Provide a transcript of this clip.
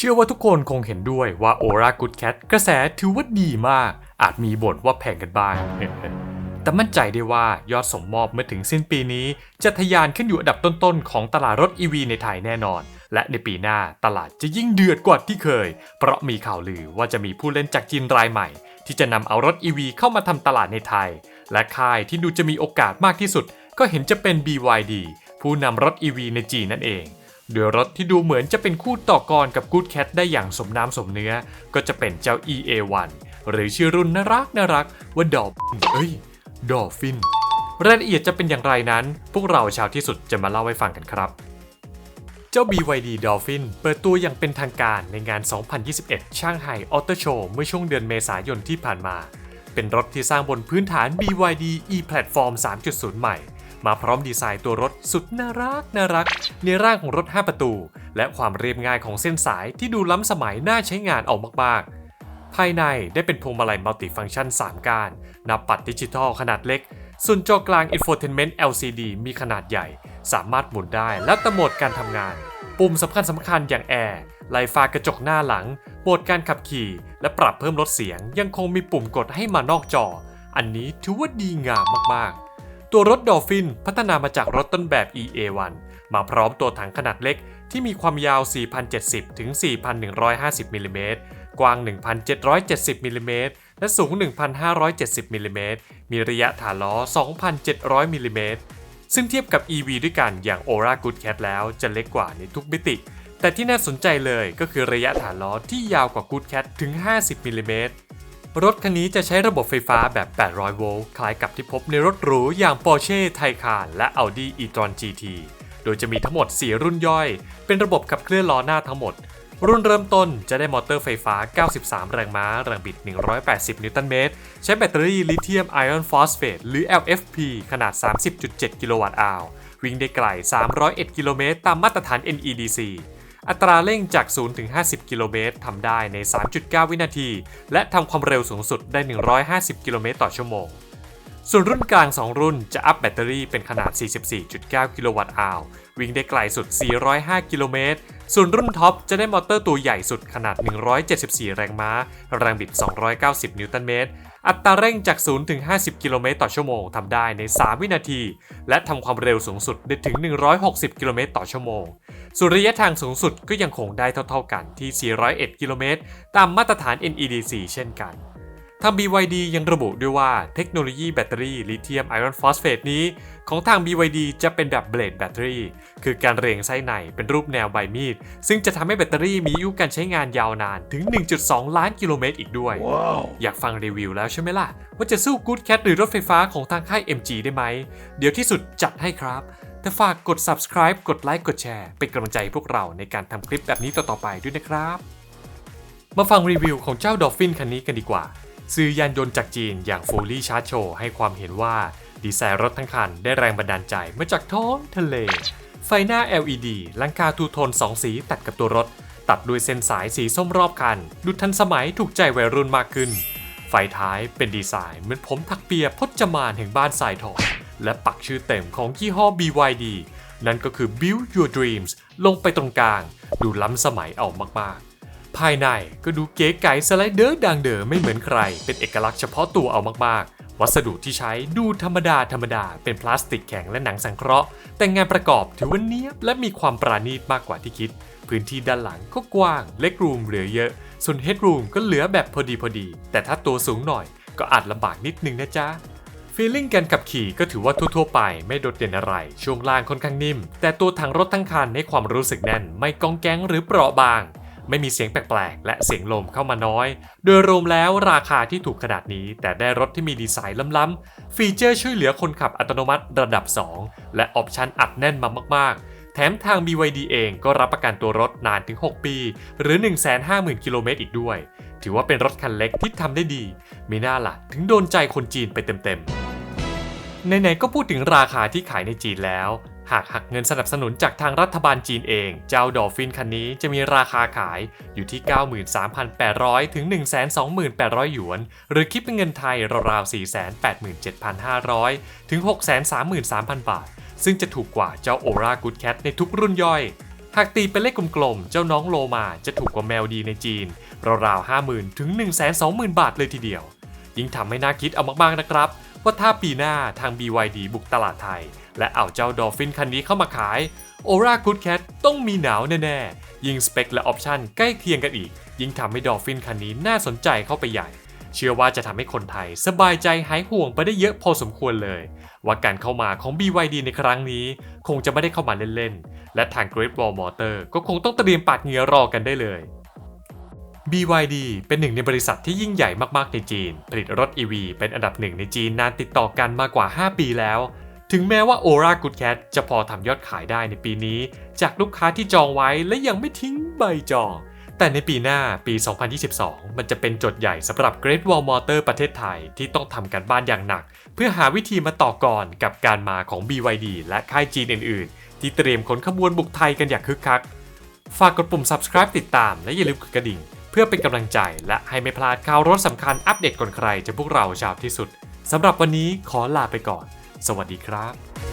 เชื่อว่าทุกคนคงเห็นด้วยว่า Aura Good Cat กระแสถือว่าดีมาก อาจมีบ่นว่าแพงกันบ้าง แต่มั่นใจได้ว่ายอดส่งมอบเมื่อถึงสิ้นปีนี้ จะทะยานขึ้นอยู่อันดับต้นๆ ของตลาดรถ EV ในไทยแน่นอน และในปีหน้าตลาดจะยิ่งเดือดกว่าที่เคย เพราะมีข่าวลือว่าจะมีผู้เล่นจากจีนรายใหม่ ที่จะนำเอารถ EV เข้ามาทำตลาดในไทย และค่ายที่ดูจะมีโอกาสมากที่สุด ก็เห็นจะเป็น BYD ผู้นำรถ EV ในจีนนั่นเอง โดยรถที่ดูเหมือนจะเป็นคู่ต่อกรกับ Good Cat ได้อย่างสมน้ำสมเนื้อ ก็จะเป็นเจ้า EA1 หรือชื่อรุ่นน่ารักน่ารักว่าดอลเอ้ยดอลฟิน รายละเอียดจะเป็นอย่างไรนั้น พวกเราชาวที่สุดจะมาเล่าให้ฟังกันครับ เจ้า BYD Dolphin เปิดตัวอย่างเป็นทางการในงาน 2021 ช่างไห่ออโตโชว์เมื่อช่วงเดือนเมษายนที่ผ่านมา เป็นรถที่สร้างบนพื้นฐาน BYD e-Platform 3.0 ใหม่ มาพร้อมดีไซน์ตัวรถสุดน่ารักน่ารัก ในร่างของรถ 5 ประตู และความเรียบง่ายของเส้นสายที่ดูล้ำสมัยน่าใช้งานออกมากๆ ภายในได้เป็นพวงมาลัยมัลติฟังก์ชัน 3 กานนับปัดดิจิทัลขนาดเล็ก ส่วนจอกลาง Infotainment LCD มีขนาดใหญ่ สามารถหมุนได้แล้วแต่โหมดการทำงาน ปุ่มสำคัญสำคัญอย่างแอร์ไลฟ้ากระจกหน้าหลังโหมดการขับขี่ และปรับเพิ่มลดเสียง ยังคงมีปุ่มกดให้มานอกจอ อันนี้ถือว่าดีงามมากๆ ตัวรถดอฟินพัฒนามาจากรถต้นแบบ EA1 มาพร้อมตัวถังขนาดเล็กที่มีความยาว 4,070 ถึง 4,150 มิลลิเมตร กว้าง 1,770 มิลลิเมตร และสูง 1,570 มิลลิเมตร มีระยะฐานล้อ 2,700 มิลลิเมตร ซึ่งเทียบกับ EV ด้วยกันอย่าง Aura Good Cat แล้วจะเล็กกว่าในทุกมิติ แต่ที่น่าสนใจเลยก็คือระยะฐานล้อที่ยาวกว่า Good Cat ถึง 50 มิลลิเมตร รถคันนี้จะใช้ระบบไฟฟ้าแบบ 800 โวลต์ คล้ายกับที่พบในรถหรูอย่าง Porsche Taycan และ Audi e-tron GT โดยจะมีทั้งหมด 4 รุ่นย่อย เป็นระบบขับเคลื่อนล้อหน้าทั้งหมด รุ่นเริ่มต้นจะได้มอเตอร์ไฟฟ้า 93 แรงม้า แรงบิด 180 นิวตันเมตร ใช้แบตเตอรี่ลิเธียมไอออนฟอสเฟตหรือ LFP ขนาด 30.7 กิโลวัตต์อาววิ่งได้ไกล 301 กิโลเมตร ตามมาตรฐาน NEDC อัตราเร่งจาก 0 ถึง 50 กิโลเมตรทำได้ใน 3.9 วินาที และทำความเร็วสูงสุดได้ 150 กิโลเมตรต่อชั่วโมง ส่วนรุ่นกลาง 2 รุ่นจะอัพแบตเตอรี่เป็นขนาด 44.9 กิโลวัตต์อาววิ่งได้ไกลสุด 405 กิโลเมตร ส่วนรุ่นท็อปจะได้มอเตอร์ตัวใหญ่สุดขนาด 174 แรงม้า แรงบิด 290 นิวตันเมตร อัตราเร่งจาก 0 ถึง 50 กิโลเมตรต่อชั่วโมงทำได้ใน 3 วินาที และทำความเร็วสูงสุดได้ถึง 160 กิโลเมตรต่อชั่วโมง ส่วนระยะทางสูงสุดก็ยังคงได้เท่าๆกันที่ 401 กิโลเมตร ตามมาตรฐาน NEDC เช่นกันทาง BYD ยังระบุด้วยว่าเทคโนโลยีแบตเตอรี่ลิเธียมไอออนฟอสเฟตนี้ ของทาง BYD จะเป็นแบบเบลดแบตเตอรี่ คือการเรียงไส้ในเป็นรูปแนวใบมีด ซึ่งจะทำให้แบตเตอรี่มีอายุการใช้งานยาวนานถึง 1.2 ล้านกิโลเมตรอีกด้วย Wow. อยากฟังรีวิวแล้วใช่ไหมล่ะ ว่าจะสู้ Good Cat หรือรถไฟฟ้าของทางค่าย MG ได้ไหม เดี๋ยวที่สุดจัดให้ครับ แต่ฝากกด subscribe กดไลค์กดแชร์เป็นกำลังใจให้พวกเราในการทำคลิปแบบนี้ต่อๆไปด้วยนะครับ มาฟังรีวิวของเจ้า Dolphin คันนี้กันดีกว่า ซื้อยานยนต์จากจีนอย่าง Fully Charge Show ให้ความเห็นว่าดีไซน์รถทั้งคันได้แรงบันดาลใจมาจากท้องทะเล ไฟหน้า LED ลังคาทูโทน 2 สีตัดกับตัวรถ ตัดด้วยเส้นสายสีส้มรอบคัน ดูทันสมัยถูกใจวัยรุ่นมากขึ้น ไฟท้ายเป็นดีไซน์เหมือนผมถักเปียพจมานแห่งบ้านสายทอง และปักชื่อเต็มของยี่ห้อ BYD นั่นก็คือ Build Your Dreams ลงไปตรงกลาง ดูล้ำสมัยเอามากๆ ภายในก็ดูเก๋ไก๋สไลเดอร์ดังเดอไม่เหมือนใคร เป็นเอกลักษณ์เฉพาะตัวเอามากๆ วัสดุที่ใช้ดูธรรมดาธรรมดา เป็นพลาสติกแข็งและหนังสังเคราะห์ แต่งานประกอบถือว่าเนี้ยบและมีความปราณีตมากกว่าที่คิด พื้นที่ด้านหลังก็กว้าง เล็กรูมเหลือเยอะ ส่วนเฮดรูมก็เหลือแบบพอดีพอดี แต่ถ้าตัวสูงหน่อยก็อาจลำบากนิดนึงนะจ๊ะ ฟีลลิ่งการขับขี่ก็ถือว่าทั่วๆไปไม่โดดเด่นอะไร ช่วงล่างค่อนข้างนิ่ม แต่ตัวถังรถทั้งคันให้ความรู้สึกแน่น ไม่กองแก๊งหรือเปราะบาง ไม่มีเสียงแปลกๆ และเสียงลมเข้ามาน้อย โดยรวมแล้วราคาที่ถูกขนาดนี้ แต่ได้รถที่มีดีไซน์ล้ำๆ ฟีเจอร์ช่วยเหลือคนขับอัตโนมัติระดับ 2 และออปชันอัดแน่นมามากๆ แถมทาง BYD เองก็รับประกันตัวรถนานถึง 6 ปี หรือ 150,000 กิโลเมตรอีกด้วย ถือว่าเป็นรถคันเล็กที่ทำได้ดีมีน่าล่ะถึงโดนใจคนจีนไปเต็มๆ ไหนๆก็พูดถึงราคาที่ขายในจีนแล้ว หากหักเงินสนับสนุนจากทางรัฐบาลจีนเอง เจ้าดอฟินคันนี้จะมีราคาขายอยู่ที่ 93,800 ถึง 1,2800หยวน หรือคิดเป็นเงินไทยราวๆ487,500 ถึง 633,000 บาท ซึ่งจะถูกกว่าเจ้า Aura Good Cat ในทุกรุ่นย่อยหากตีเป็นเลขกลมๆ เจ้าน้องโลมาจะถูกกว่าแมวดีในจีน ราวๆ 50,000 ถึง 120,000 บาทเลยทีเดียว ยิ่งทำให้น่าคิดเอามากๆนะครับ ว่าถ้าปีหน้าทาง BYD บุกตลาดไทย และเอาเจ้าดอฟฟินคันนี้เข้ามาขาย o r a Good Cat ต้องมีหนาวแน่ๆ ยิ่งสเปคและออปชันใกล้เคียงกันอีก ยิ่งทำให้ดอฟฟินคันนี้น่าสนใจเข้าไปใหญ่ เชื่อว่าจะทำให้คนไทยสบายใจหายห่วงไปได้เยอะพอสมควรเลย ว่าการเข้ามาของ BYD ในครั้งนี้ คงจะไม่ได้เข้ามาเล่นๆ และทาง Great Wall Motor ก็คงต้องเตรียมปาดเหงื่อรอกันได้เลย BYD เป็นหนึ่งในบริษัทที่ยิ่งใหญ่มากๆในจีน ผลิตรถ EV เป็นอันดับหนึ่งในจีนนานติดต่อกันมากกว่า 5 ปีแล้ว ถึงแม้ว่า Ora Good Cat จะพอทำยอดขายได้ในปีนี้ จากลูกค้าที่จองไว้และยังไม่ทิ้งใบจอง แต่ในปีหน้าปี 2022 มันจะเป็นโจทย์ใหญ่สำหรับ Great Wall Motor ประเทศไทยที่ต้องทำการบ้านอย่างหนัก เพื่อหาวิธีมาต่อกรกับการมาของ BYD และค่ายจีนอื่น ๆ ที่เตรียมขนขบวนบุกไทยกันอย่างคึกคัก ฝากกดปุ่ม subscribe ติดตามและอย่าลืมกดกระดิ่ง พื่อเป็นกำลังใจและให้ไม่พลาดข่าวรถสำคัญอัปเดตก่อนใครจะพวกเราชาวที่สุดสำหรับวันนี้ขอลาไปก่อน สวัสดีครับ